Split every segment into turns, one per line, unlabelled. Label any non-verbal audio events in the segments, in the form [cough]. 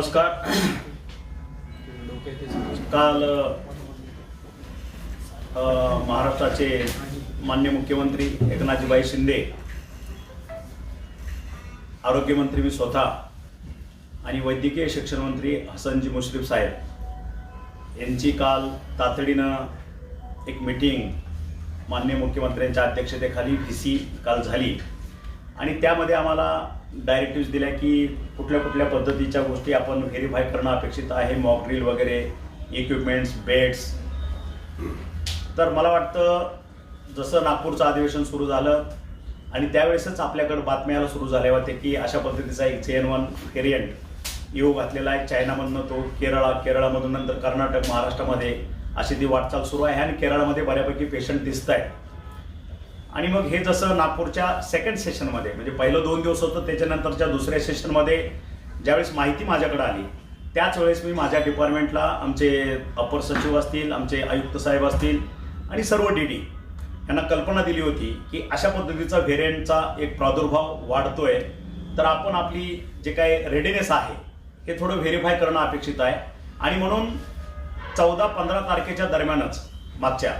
नमस्कार. काल महाराष्ट्राचे मान्य मुख्यमंत्री एकनाथजीबाई शिंदे आरोग्यमंत्री मी स्वतः आणि वैद्यकीय शिक्षण मंत्री हसनजी मुश्रीफ साहेब यांची काल तातडीनं एक मिटिंग मान्य मुख्यमंत्र्यांच्या अध्यक्षतेखाली व्ही सी काल झाली. आणि त्यामध्ये आम्हाला डायरेक्टिव्ह दिल्या की कुठल्या कुठल्या पद्धतीच्या गोष्टी आपण व्हेरीफाय करणं अपेक्षित आहे मॉक ड्रिल वगैरे इक्विपमेंट्स बेड्स तर मला वाटतं जसं नागपूरचं अधिवेशन सुरू झालं आणि त्यावेळेसच आपल्याकडे बातम्याला सुरू झाल्या होत्या की अशा पद्धतीचा एक एन वन व्हेरियंट येऊ घातलेला आहे. चायनामधनं तो केरळा केरळामधून नंतर कर्नाटक महाराष्ट्रामध्ये अशी ती वाटचाल सुरू आहे आणि केरळामध्ये बऱ्यापैकी पेशंट दिसत आहेत आणि मग हे जसं नागपूरच्या सेकंड सेशनमध्ये म्हणजे पहिलं दोन दिवस होतं त्याच्यानंतरच्या दुसऱ्या सेशनमध्ये ज्यावेळेस माहिती माझ्याकडे आली त्याच वेळेस मी माझ्या डिपार्टमेंटला आमचे अपर सचिव असतील आमचे आयुक्त साहेब असतील आणि सर्व डी डी यांना कल्पना दिली होती की अशा पद्धतीचा व्हेरियंटचा एक प्रादुर्भाव वाढतोय. तर आपण आपली जे काही रेडीनेस आहे हे थोडं व्हेरीफाय करणं अपेक्षित आहे. आणि म्हणून चौदा पंधरा तारखेच्या दरम्यानच मागच्या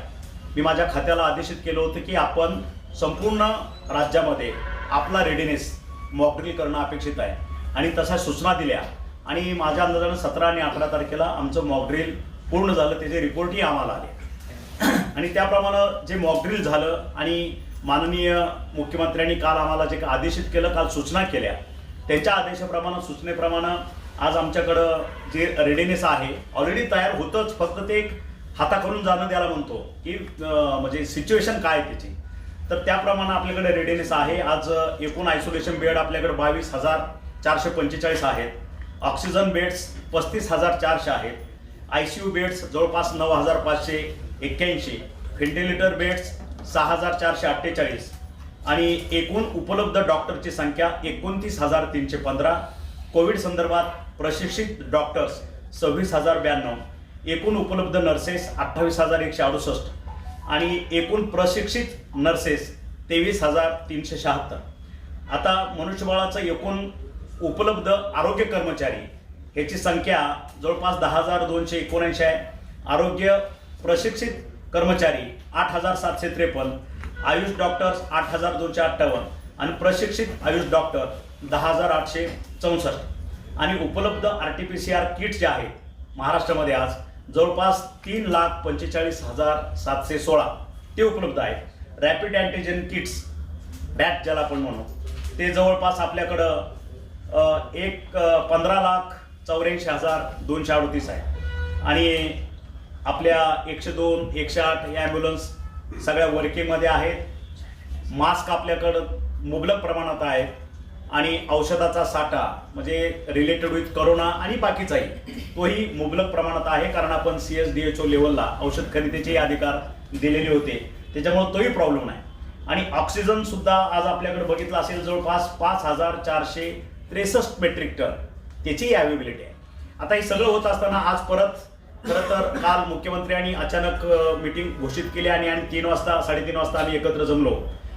मी माझ्या खात्याला आदेशित केलं होतं की आपण संपूर्ण राज्यामध्ये आपला रेडीनेस मॉकड्रिल करणं अपेक्षित आहे. आणि तशा सूचना दिल्या. आणि माझ्या अंदाजानं सतरा आणि अकरा तारखेला आमचं मॉकड्रिल पूर्ण झालं. त्याचे रिपोर्टही आम्हाला आले. [clears throat] आणि त्याप्रमाणे जे मॉकड्रिल झालं आणि माननीय मुख्यमंत्र्यांनी काल आम्हाला जे का आदेशित केलं काल सूचना केल्या त्यांच्या आदेशाप्रमाणे सूचनेप्रमाणे आज आमच्याकडं जे रेडीनेस आहे ऑलरेडी तयार होतंच. फक्त ते एक हाताकडून जाणं द्यायला म्हणतो की म्हणजे सिच्युएशन काय आहे त्याची. तर त्याप्रमाणे आपल्याकडे रेडीनेस आहे. आज एकूण आयसोलेशन बेड आपल्याकडे बावीस हजार चारशे पंचेचाळीस आहेत. ऑक्सिजन बेड्स पस्तीस हजार चारशे आहेत. आय सी यू बेड्स जवळपास नऊ हजार पाचशे एक्क्याऐंशी. व्हेंटिलेटर बेड्स सहा हजार चारशे अठ्ठेचाळीस. आणि एकूण उपलब्ध डॉक्टरची संख्या एकोणतीस हजार तीनशे पंधरा. कोविड संदर्भात प्रशिक्षित डॉक्टर्स सव्वीस हजार ब्याण्णव. एकूण उपलब्ध नर्सेस अठ्ठावीस हजार एकशे अडुसष्ट आणि एकूण प्रशिक्षित नर्सेस तेवीस हजार तीनशे शहात्तर. आता मनुष्यबळाचं एकूण उपलब्ध आरोग्य कर्मचारी ह्याची संख्या जवळपास दहा हजार दोनशे एकोणऐंशी आहे. आरोग्य प्रशिक्षित कर्मचारी आठ हजार सातशे त्रेपन्न. आयुष डॉक्टर्स आठ हजार दोनशे अठ्ठावन्न. आणि प्रशिक्षित आयुष डॉक्टर दहा हजार आठशे चौसष्ट. आणि उपलब्ध R T P C R kit जे आहेत महाराष्ट्रामध्ये आज जवळपास तीन लाख पंचेचाळीस हजार सातशे सोळा ते उपलब्ध आहेत रॅपिड अँटीजेन किट्स बॅट ज्याला आपण म्हणू. ते जवळपास आपल्याकडं एक पंधरा लाख चौऱ्याऐंशी हजार दोनशे अडतीस आहे. आणि आपल्या एकशे दोन एकशे आठ या ॲम्ब्युलन्स सगळ्या वर्किंगमध्ये आहेत. मास्क आपल्याकडं मुबलक प्रमाणात आहेत. आणि औषधाचा साठा म्हणजे रिलेटेड विथ करोना आणि बाकीचाही तोही मुबलक प्रमाणात आहे कारण आपण C S D H O लेवलला औषध खरेदीचे अधिकार दिलेले होते. त्याच्यामुळे तोही प्रॉब्लेम नाही. आणि ऑक्सिजन सुद्धा आज आपल्याकडे बघितलं असेल जवळपास पाच हजार चारशे त्रेसष्ट मेट्रिक टन त्याचीही अवेबिलिटी आहे. आता हे सगळं होत असताना आज परत खरं तर काल मुख्यमंत्र्यांनी अचानक मिटिंग घोषित केली आणि आणि तीन वाजता साडेतीन वाजता आम्ही एकत्र जमलो.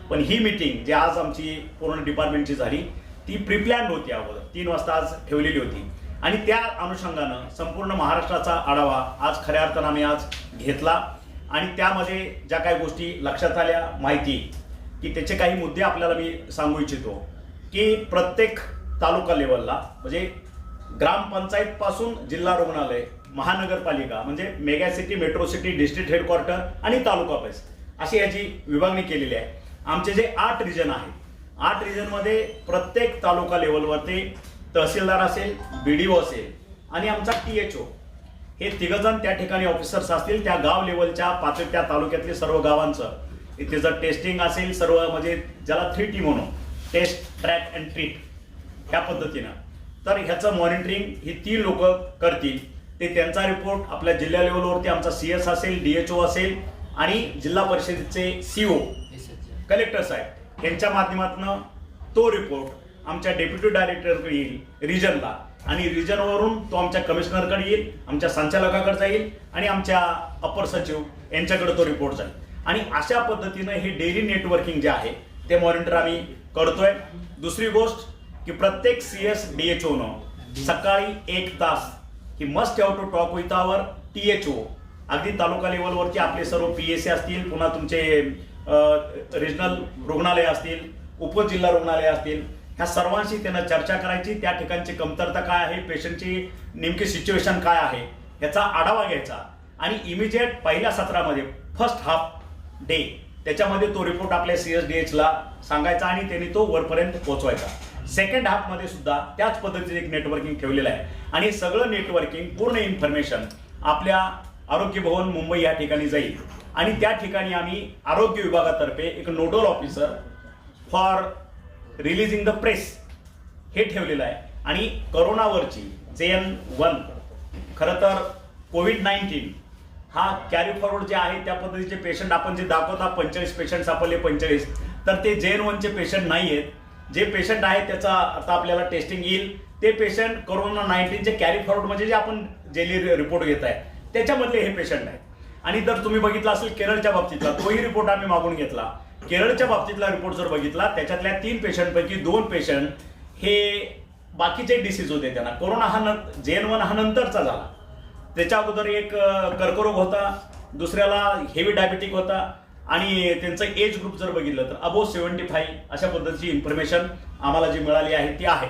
पण ही मिटिंग जी आज आमची पूर्ण डिपार्टमेंटची झाली ती प्रिप्लॅन होती अगोदर. तीन वाजता आज ठेवलेली होती. आणि त्या अनुषंगानं संपूर्ण महाराष्ट्राचा आढावा आज खऱ्या अर्थानं आम्ही आज घेतला. आणि त्यामध्ये ज्या काही गोष्टी लक्षात आल्या माहिती की त्याचे काही मुद्दे आपल्याला मी सांगू इच्छितो की प्रत्येक तालुका लेवलला म्हणजे ग्रामपंचायतपासून जिल्हा रुग्णालय महानगरपालिका म्हणजे mega city metro city district headquarter आणि तालुका ऑफिस अशी याची विभागणी केलेली आहे. आमचे जे आठ रिजन आहेत आठ रिजनमध्ये प्रत्येक तालुका लेवलवरती तहसीलदार असेल बी डी ओ असेल आणि आमचा टी एच ओ हे तिघजण त्या ठिकाणी ऑफिसर्स असतील त्या गाव लेवलच्या पातळी त्या तालुक्यातले सर्व गावांचं. इथे जर टेस्टिंग असेल सर्व म्हणजे ज्याला थ्री टी म्हणून टेस्ट ट्रॅक अँड ट्रीट ह्या पद्धतीनं. तर ह्याचं मॉनिटरिंग ही तीन लोक करतील. ते त्यांचा रिपोर्ट आपल्या जिल्हा लेवलवरती आमचा सी एस असेल डी एच ओ असेल आणि जिल्हा परिषदेचे सी ओ कलेक्टर साहेब. यांच्या माध्यमातून तो रिपोर्ट आमच्या डेप्युटी डायरेक्टरकडे येईल रिजनला आणि रिजनवरून तो आमच्या कमिशनरकडे येईल आमच्या संचालकाकडे येईल आणि आमच्या अपर सचिव यांच्याकडे तो रिपोर्ट जाईल. आणि अशा पद्धतीनं हे डेली नेटवर्किंग जे आहे ते मॉनिटर आम्ही करतोय. दुसरी गोष्ट की प्रत्येक सी एस डी एच ओनं सकाळी एक तास की must have to talk with our T H O अगदी तालुका लेवलवरती आपले सर्व पी एस सी असतील पुन्हा तुमचे रिजनल रुग्णालय असतील उपजिल्हा रुग्णालय असतील ह्या सर्वांशी त्यांना चर्चा करायची. त्या ठिकाणची कमतरता काय आहे? पेशंटची नेमकी सिच्युएशन काय आहे? याचा आढावा घ्यायचा. आणि इमिजिएट पहिल्या सत्रामध्ये फर्स्ट हाफ डे त्याच्यामध्ये तो रिपोर्ट आपल्या सी एस डी एचला सांगायचा आणि त्यांनी तो वरपर्यंत पोहोचवायचा. सेकंड हाफमध्ये सुद्धा त्याच पद्धतीने एक नेटवर्किंग ठेवलेलं आहे. आणि सगळं नेटवर्किंग पूर्ण इन्फॉर्मेशन आपल्या आरोग्य भवन मुंबई या ठिकाणी जाईल. आणि त्या ठिकाणी आम्ही आरोग्य विभागातर्फे एक nodal officer for releasing the press हे ठेवलेलं आहे. आणि करोनावरची जे एन वन खरं तर कोविड नाईन्टीन हा कॅरी फॉरवर्ड जे आहे त्या पद्धतीचे पेशंट आपण जे दाखवता पंचेचाळीस पेशंट सापडले पंचेचाळीस तर ते जे एन वनचे पेशंट नाही आहेत जे पेशंट आहेत त्याचा आता आपल्याला टेस्टिंग येईल. ते पेशंट करोना नाईन्टीनचे कॅरी फॉरवर्ड म्हणजे जे आपण जेली रिपोर्ट घेत आहे त्याच्यामधले हे पेशंट आहेत. आणि जर तुम्ही बघितला असेल केरळच्या बाबतीतला तोही रिपोर्ट आम्ही मागून घेतला. केरळच्या बाबतीतला रिपोर्ट जर बघितला त्याच्यातल्या तीन पेशंटपैकी दोन पेशंट हे बाकीचे डिसीज होते त्यांना. कोरोना हा न जेन वन हा नंतरचा झाला. त्याच्या अगोदर एक कर्करोग होता दुसऱ्याला हेवी डायबिटिक होता आणि त्यांचं एज ग्रुप जर बघितलं तर अबो सेव्हन्टी फाईव्ह अशा पद्धतीची इन्फॉर्मेशन आम्हाला जी मिळाली आहे ती आहे.